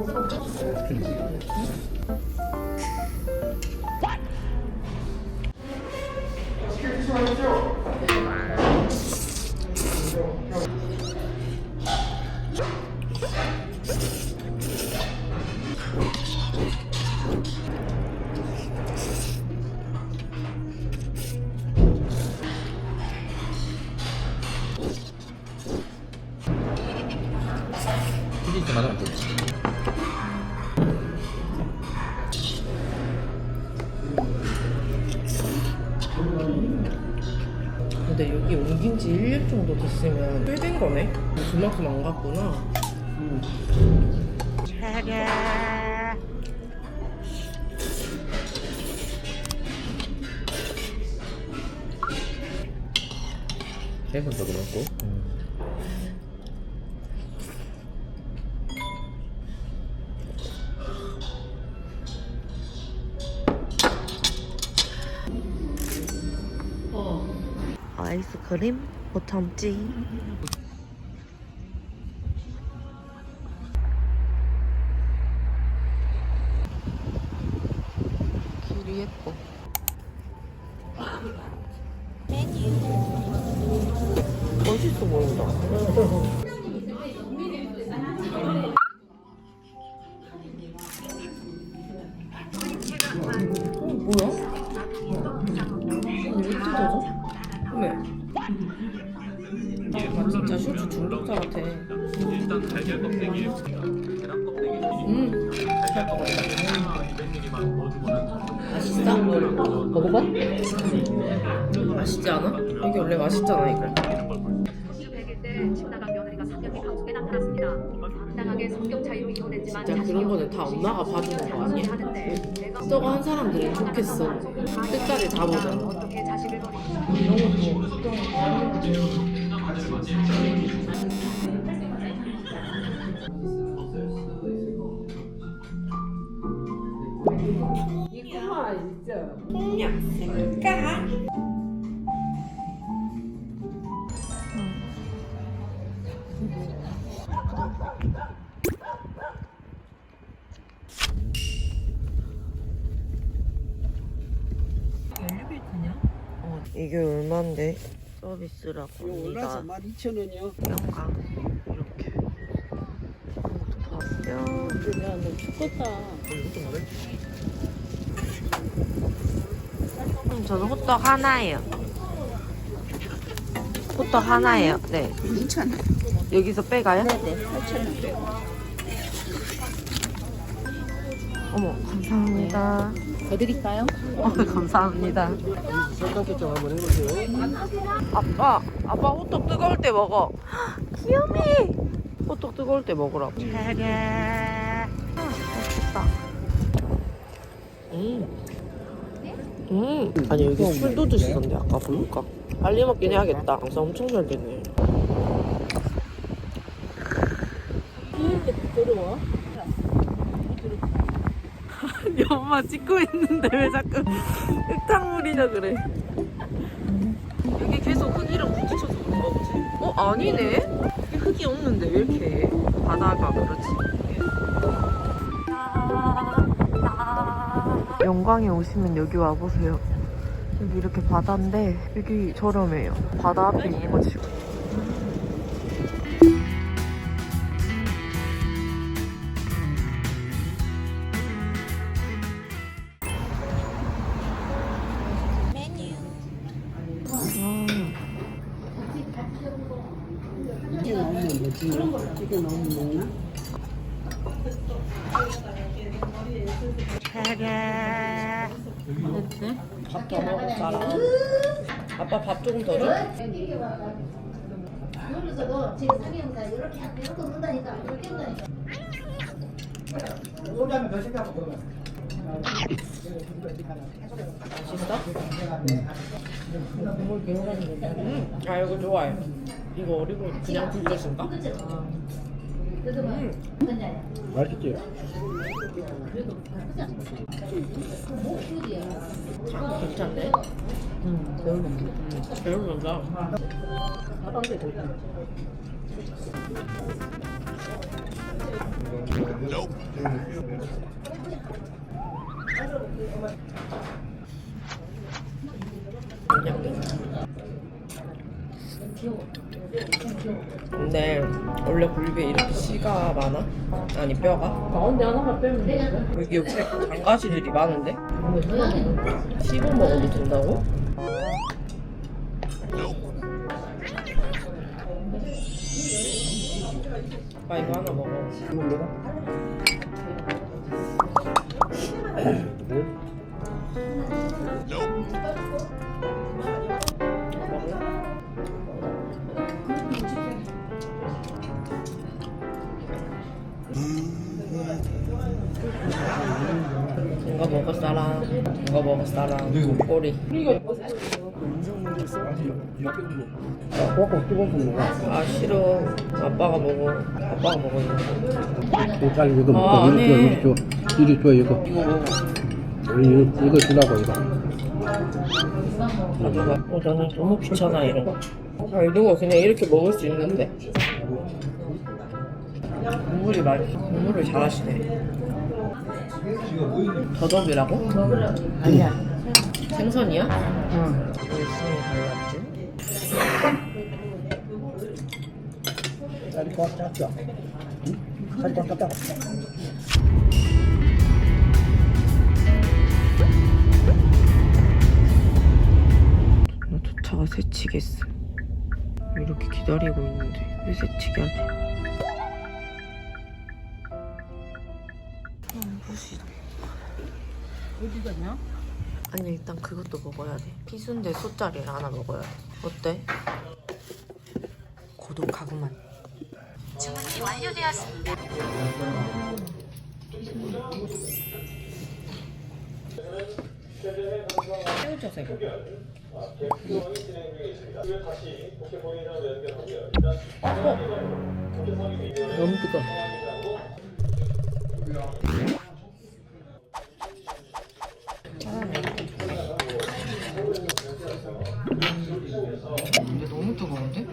튀 정도 됐으면 꽤 된 거네? 그만큼 안 갔구나. 햄은 더 그렇고. 아 이스크림 못 참지. 왜? 아, 진짜 쇼츠 중독자 같아. 일단 달걀 껍데기에 계란 껍데기 음, 달걀 껍데기 200ml만 넣어주고는 맛있어? 먹어봐? 맛있지 않아? 이게 원래 맛있잖아, 이거. 100일 때 집 나간 며느리가 상경이 강속에 나타났습니다. 당당하게 성경 차이로 이혼했지만 진짜 그런 거는 다 엄마가 봐주는 거 아니야? 하는데 내가 너가 한 사람들은 좋겠어. 끝까지 다 보잖아. 어떻게 자식을 버 이게 얼만데? 서비스라고 이거 올라서 12,000원이요. 영광 이렇게 야 야, 너 죽겠다. 음, 저는 호떡 하나예요 호떡 하나예요 네 2,000원. 여기서 빼가요? 네네, 8,000원 빼고. 어머 감사합니다 더 드릴까요? 어, 감사합니다 삼각김 좀 한번 해보세요. 아빠 아빠 호떡 뜨거울 때 먹어 귀여미 호떡 뜨거울 때 먹으라고 아, 맛있다 음. 음. 아니 여기 술도 드시던데 아까 보니까 빨리 먹긴 해야겠다 장사 엄청 잘 되네 들어와. 아니 엄마 찍고 있는데 왜 자꾸 흙탕물이냐 그래? 여기 계속 흙이랑 부딪혀서 그런가 보지? 어 아니네. 여기 흙이 없는데 왜 이렇게 해? 바다가 그렇지? 영광에 오시면 여기 와보세요. 여기 이렇게 바다인데 여기 저렴해요. 바다 앞에 이모지고 밥더 먹을 사람 아빠 밥 조금 더 줘? 상영사 이렇게 이렇게 이렇게 맛있어? 음, 아 이거 좋아해. 이거 어리고 그냥? 그래도 막 그냥 맛있지? 목 키우기야 장 괜찮네. 음, 배울만다. 음, 배울만다. 가방도 좋다. 근데 원래 굴비에 이렇게 씨가 많아? 아니 뼈가? 가운데 하나만 빼면 돼. 여기 옆에 장가시들이 많은데? 씹어 먹어도 된다고? 아 이거 하나 먹어 이거 먹을 사람 이거 먹을 사람 꼬리 꼭 뜨거워서 먹어. 아 싫어 아빠가 먹어 아빠가 먹어 이거 잘 이거 아, 안 해. 이리 줘, 이리 줘 이거. 이거 먹어 이거, 이거 주라고 이거. 가져가 어 나는 너무 귀찮아 이런 거 아, 이런 거 그냥 이렇게 먹을 수 있는데 국물이 맛있어 국물을 잘하시네 더덕이라고? 아니야. 생선이야? 응 일순이 달랐지 살이 꽉 찼죠. 살이 꽉 찼다. 나 도차가 새치겠어. 이렇게 기다리고 있는데 왜 새치게 하지? 먹어야 돼. 피순대 소짜리를 하나 먹어야 돼. 어때? 고독하구만. 주문이 완료되었습니다. 새우젓에 먹어. 너무 뜨거. 근데 너무 뜨거운데?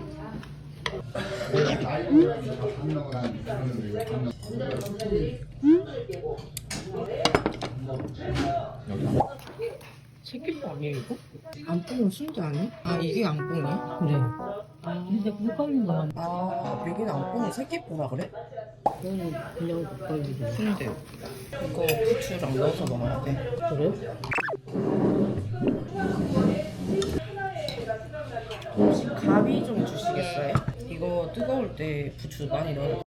새끼포 아니에요 이거? 안뽕은 순대 아니? 아 이게 안뽕이야? 그래 근데 국갈비가 아 여기는 안뽕이 새끼포라 그래? 그거는 그냥 국갈비고. 순대 이거 부추랑 넣어서 먹어야 돼 그래? 혹시 가위 좀 뜨거울 때 부추 많이 넣어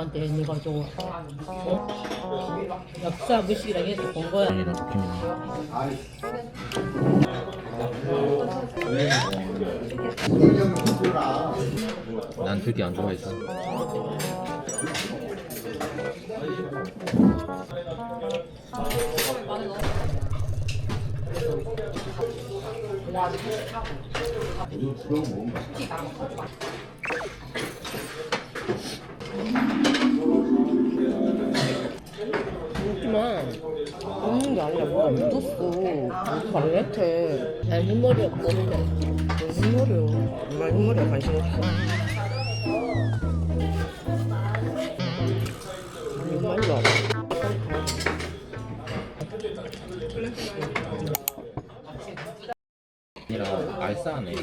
아빠한테 내가 저거 어? 역사 무식이랑 해서 본 거야. 이런 느낌이. 난 되게 안 좋아했어. 먹는 게 아니라 뭐가 묻었어 발레트 난 흰머리 없거든. 무슨 흰머리야 엄마 흰머리에 관심 없어 하지?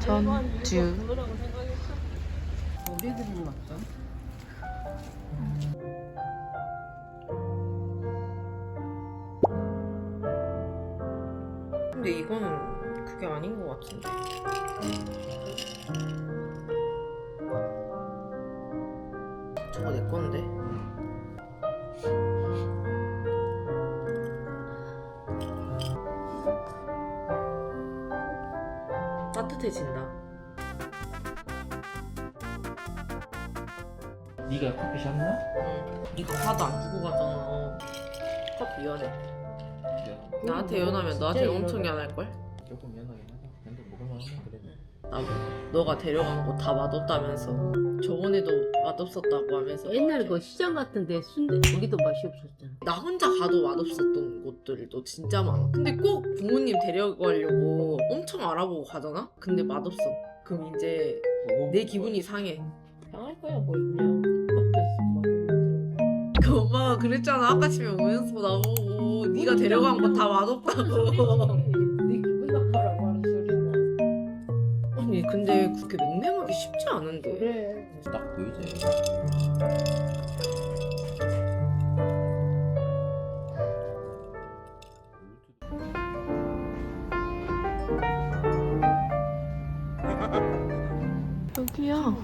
전주. 근데 이거는 그게 아닌 것 같은데. 저거 내 건데. 네가 커피 샀나? 응. 이거 카드 안 주고 가잖아. 컵 미안해. 나한테 연하면 나한테 엄청 연할 걸? 조금 연하긴 하다. 근데 먹을만 하네 그래도. 나고 너가 데려간 곳다 맛없다면서 저번에도 맛없었다고 하면서 옛날에 그 시장 같은데 순대 거기도 맛이 없었잖아. 나 혼자 가도 맛없었던 곳들도 진짜 많아 근데 꼭 부모님 데려가려고 엄청 알아보고 가잖아? 근데 맛없어 그럼 이제 내 기분이 상해 당할 거야 뭐 있냐. 그 엄마가 그랬잖아 아까 집에 오면서 나보고 네가 데려간 곳다 맛없다고 네 기분 나빠라고 하는 소리는. 아니 근데 그렇게 맹맹하기 쉽지 않은데 그래. 딱 보이지 여기야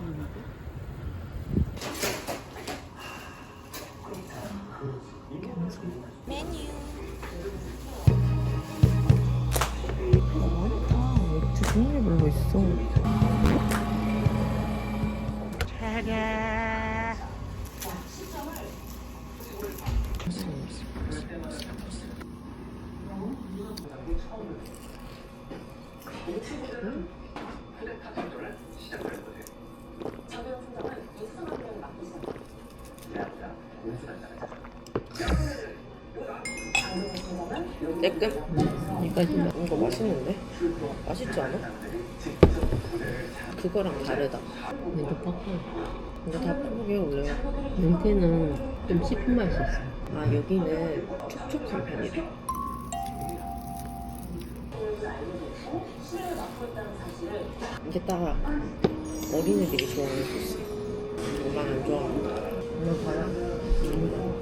떼끔? 여기까지만. 이거 맛있는데? 맛있지 않아? 그거랑 다르다 내도 바꿔. 이거 다 푸르게 원래 연태는 좀 씹힌 맛이 있어. 아 여기는 촉촉한 편이래 이게 딱 어린이들이 좋아하는 소스 난안 좋아하는데 너 봐라.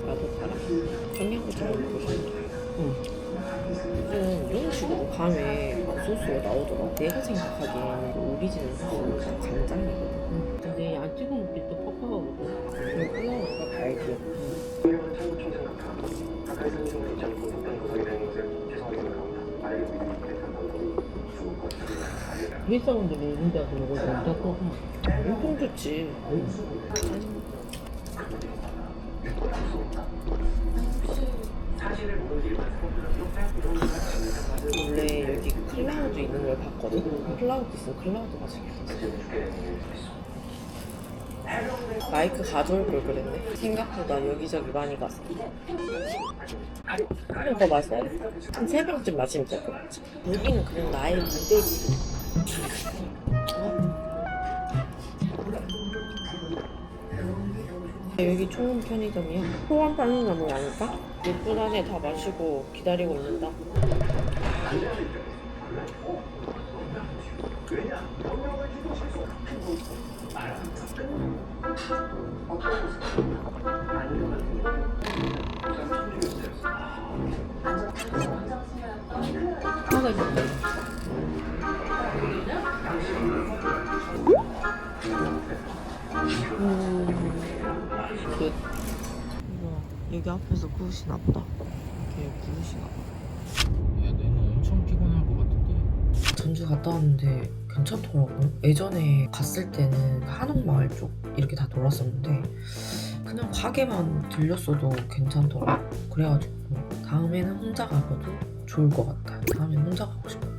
나도 달아 청양고추를 먹고 싶은데 응. 요즘 이런 식으로 감에 소스가 나오더라 내가 생각하기에는 그 오리지널 소스가 간장이거든 근데 안 찍어 먹기 또 퍽퍽하거든. 이거 끊어놓으니까 달지 회사원들이 이런 데 와서 먹어도 퍽퍽. 엄청 좋지 원래 여기 클라우드 있는 걸 봤거든? 클라우드 있으면 클라우드 맛있겠어 마이크 가져올 걸 그랬네 생각보다 여기저기 많이 가서 한번 더 마셔야겠다 한세 병쯤 마시면 될 것 같아 여기는 그냥 나의 무대지 여기 초원 편의점이야. 초원 편의점이 아닐까? 6분 안에 다 마시고 기다리고 있는다. 끝. 여기 앞에서 구우시나 보다. 이렇게 구우시나 봐. 야 너는 엄청 피곤할 것 같은데 전주 갔다 왔는데 괜찮더라고. 예전에 갔을 때는 한옥마을 쪽 이렇게 다 돌았었는데 그냥 가게만 들렸어도 괜찮더라고. 그래가지고 다음에는 혼자 가봐도 좋을 것 같아. 다음엔 혼자 가고 싶어.